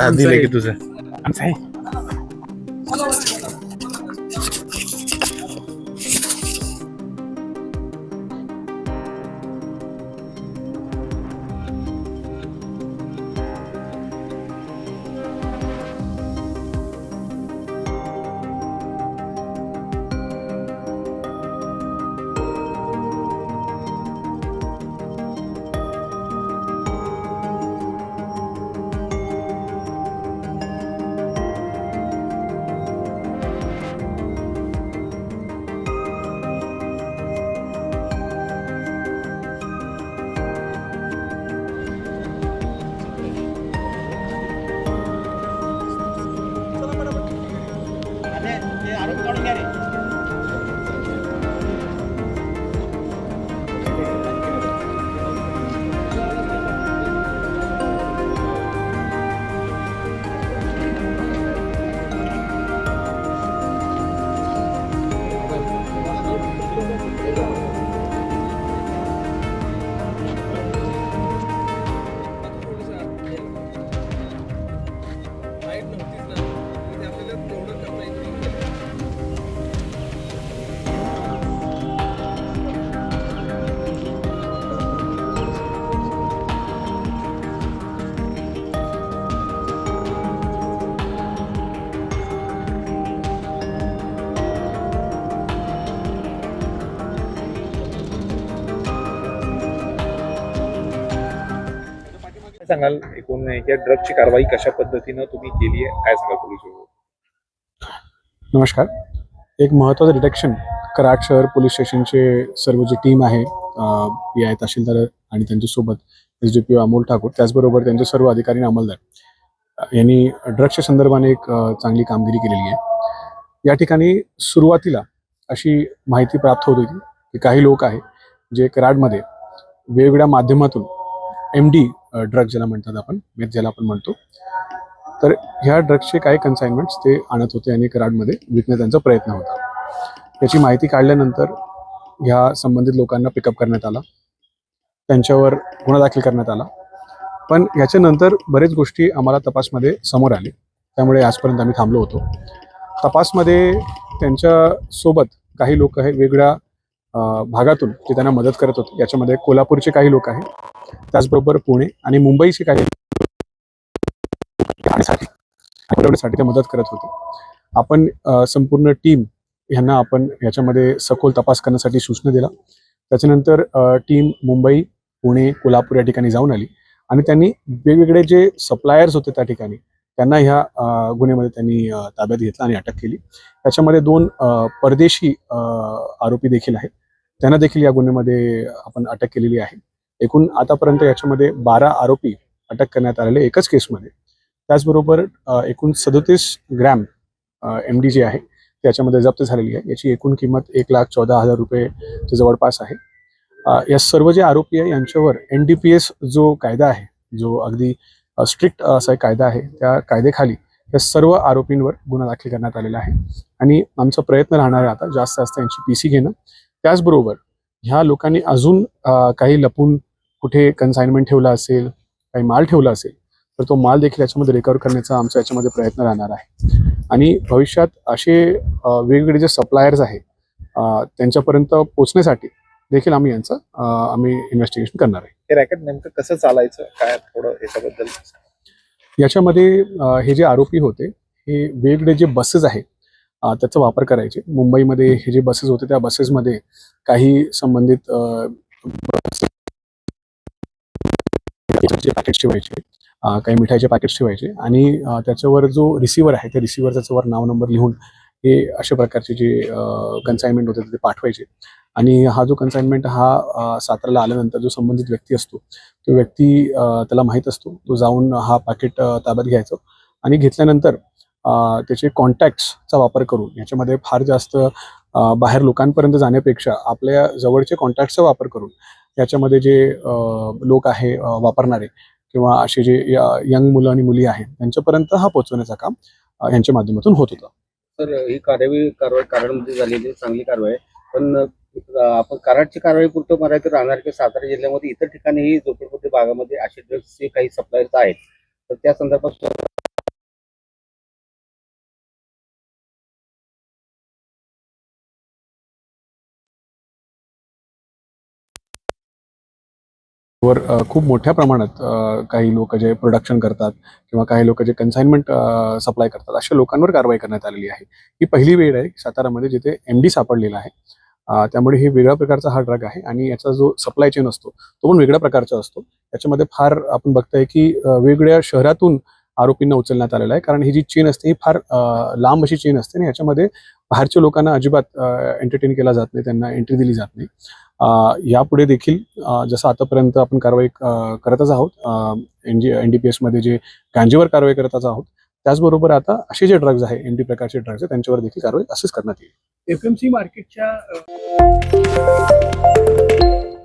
हा, दिले की तुझं सांगाल एकूण या ड्रगची कारवाई कशा पद्धतीनं तुम्ही केली आहे? काय सांगाल पोलीस नमस्कार. एक महत्त्वाचं डिटेक्शन कराड शहर पोलीस स्टेशनचे सर्व जी टीम आहे पी आय तहसीलदार आणि त्यांच्यासोबत S D P Amol Thakur त्याचबरोबर त्यांचे सर्व अधिकारी आणि अंमलदार यांनी ड्रग्सच्या संदर्भाने एक चांगली कामगिरी केलेली आहे. या ठिकाणी सुरुवातीला अशी माहिती प्राप्त होत होती की काही लोक आहे जे कराडमध्ये वेगवेगळ्या माध्यमातून एम डी ड्रग ज्याला म्हणतात आपण मेथ ज्याला आपण म्हणतो. तर ह्या ड्रग्सचे काही कन्साइनमेंट्स ते आणत होते आणि कराडमध्ये विकण्याचा प्रयत्न होता. याची माहिती काढल्यानंतर ह्या संबंधित लोकांना पिकअप करण्यात आला. त्यांच्यावर गुन्हा दाखल करण्यात आला. पण याच्यानंतर बरेच गोष्टी आम्हाला तपासमध्ये समोर आले. त्यामुळे आजपर्यंत आम्ही थांबलो होतो. तपासमध्ये त्यांच्यासोबत काही लोक हे वेगळ्या भागातून ते त्यांना मदत करत होते. याच्यामध्ये कोल्हापूरचे काही लोक आहेत. त्याचबरोबर पुणे आणि मुंबईचे काही साठी ते मदत करत होते. आपण संपूर्ण टीम ह्यांना आपण याच्यामध्ये सखोल तपास करण्यासाठी सूचना दिला त्याच्यानंतर टीम मुंबई पुणे कोल्हापूर या ठिकाणी जाऊन आली. आणि त्यांनी वेगवेगळे जे सप्लायर्स होते त्या ठिकाणी त्यांना ह्या गुन्ह्यामध्ये त्यांनी ताब्यात घेतला आणि अटक केली. त्याच्यामध्ये दोन परदेशी आरोपी देखील आहेत. त्यांना देखील या गुन्ह्यामध्ये आपण अटक केलेली आहे. एकूण आतापर्यंत याच्यामध्ये बारा आरोपी अटक करण्यात आलेले एकच केसमध्ये. त्याचबरोबर एकूण सदोतीस ग्रॅम एम डी जी आहे त्याच्यामध्ये जप्त झालेली आहे. याची एकूण किंमत एक लाख चौदा हजार रुपये जवळपास आहे. या सर्व जे आरोपी आहे यांच्यावर एन डी पी एस जो कायदा आहे जो अगदी स्ट्रिक्ट असा कायदा आहे त्या कायद्याखाली या सर्व आरोपींवर गुन्हा दाखल करण्यात आलेला आहे. आणि आमचा प्रयत्न राहणार आहे आता जास्त जास्त यांची पी सी घेणं. त्याचबरोबर ह्या लोकांनी अजून काही लपून कुठे कन्साइनमेंट ठेवला असेल काही माल ठेवला असेल तर तो माल देखील याच्यामध्ये रिकवर करण्याचा आमचा याच्यामध्ये प्रयत्न राहणार आहे. आणि भविष्यात असे वेगवेगळे जे सप्लायर्स आहे अ, त्यांच्यापर्यंत पोहोचण्यासाठी देखील आम्ही यांचं आम्ही इन्व्हेस्टिगेशन करणार आहे. हे रॅकेट नेमकं कसं चालायचं? काय थोडं याच्याबद्दल? याच्यामध्ये हे जे आरोपी होते हे वेगवेगळे जे बसेस आहेत त्याचा वापर करायचे. मुंबईमध्ये हे. जे बसेस होते त्या बसेसमध्ये काही संबंधित पॅकेट्स ठेवायचे काही मिठाईचे पॅकेट्स ठेवायचे आणि त्याच्यावर जो रिसिव्हर आहे त्या रिसिव्हर त्याच्यावर नाव नंबर लिहून हे अशा प्रकारचे जे कन्साइनमेंट होते ते पाठवायचे. आणि हा जो कन्साइनमेंट हा साताराला आल्यानंतर जो संबंधित व्यक्ती असतो तो व्यक्ती त्याला माहीत असतो. तो जाऊन हा पॅकेट ताब्यात घ्यायचा आणि घेतल्यानंतर त्याचे कॉन्टॅक्ट्सचा वापर करून याच्यामध्ये फार जास्त बाहेर लोकांपर्यंत जाण्यापेक्षा आपल्या जवळचे कॉन्टॅक्टचा वापर करून याच्यामध्ये जे लोक आहे वापरणारे किंवा असे जे यंग मुलं आणि मुली आहेत त्यांच्यापर्यंत हा पोहोचवण्याचं काम यांच्या माध्यमातून होत होतं. तर ही कारवाई कारवाई कराडमध्ये झालेली चांगली कारवाई आहे. पण आपण कराडची कारवाई पुरतं मराठी राहणार की सातारा जिल्ह्यामध्ये इतर ठिकाणीही झोपडपट्टी भागामध्ये असे ड्रग्सचे काही सप्लायर्स आहेत. तर त्या संदर्भात वर खूप मोठ्या प्रमाणात काही लोक जे प्रोडक्शन करतात किंवा काही लोक जे कन्साइनमेंट सप्लाय करतात अशा लोकांवर कारवाई करण्यात आलेली आहे. ही पहिली वेळ आहे सातारामध्ये जिथे एम डी सापडलेला आहे. त्यामुळे हे वेगळ्या प्रकारचा हा ड्रग आहे आणि याचा जो सप्लाय चेन असतो तो पण वेगळ्या प्रकारचा असतो. याच्यामध्ये फार आपण बघताय की वेगवेगळ्या शहरातून आरोपींना उचलण्यात आलेला आहे. कारण ही जी चेन असते ही फार लांब अशी चेन असते आणि याच्यामध्ये बाहेरच्या लोकांना अजिबात एंटरटेन केला जात नाही त्यांना एंट्री दिली जात नाही. यापुढे देखील जसं आतापर्यंत आपण कारवाई करतच आहोत N G N D P एसमध्ये जे गांजेवर कारवाई करतच आहोत त्याचबरोबर आता असे जे ड्रग्ज आहे एन डी प्रकारचे ड्रग्ज आहे त्यांच्यावर देखील कारवाई असंच करण्यात येईल. एफएमसी मार्केटच्या